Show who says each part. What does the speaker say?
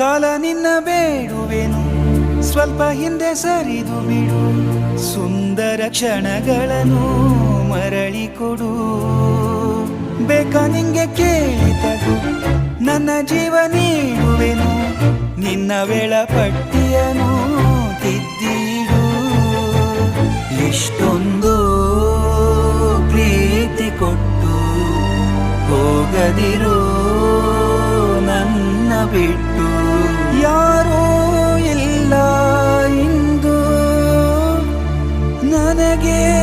Speaker 1: ಕಾಲ ನಿನ್ನ ಬೇಡುವೆನು, ಸ್ವಲ್ಪ ಹಿಂದೆ ಸರಿದು ಬಿಡು. ಸುಂದರ ಕ್ಷಣಗಳನ್ನು ಮರಳಿ ಕೊಡು. ಬೇಕಾ ನಿಂಗೆ ಕೇಳಿತದು ನನ್ನ ಜೀವ ನೀಡುವೆನು. ನಿನ್ನ ವೇಳಪಟ್ಟಿಯನು ತಿದ್ದಿಡು. ಇಷ್ಟೊಂದು ಪ್ರೀತಿ ಕೊಟ್ಟು ಹೋಗದಿರೋ ನನ್ನ ಬಿಟ್ಟು. 나에게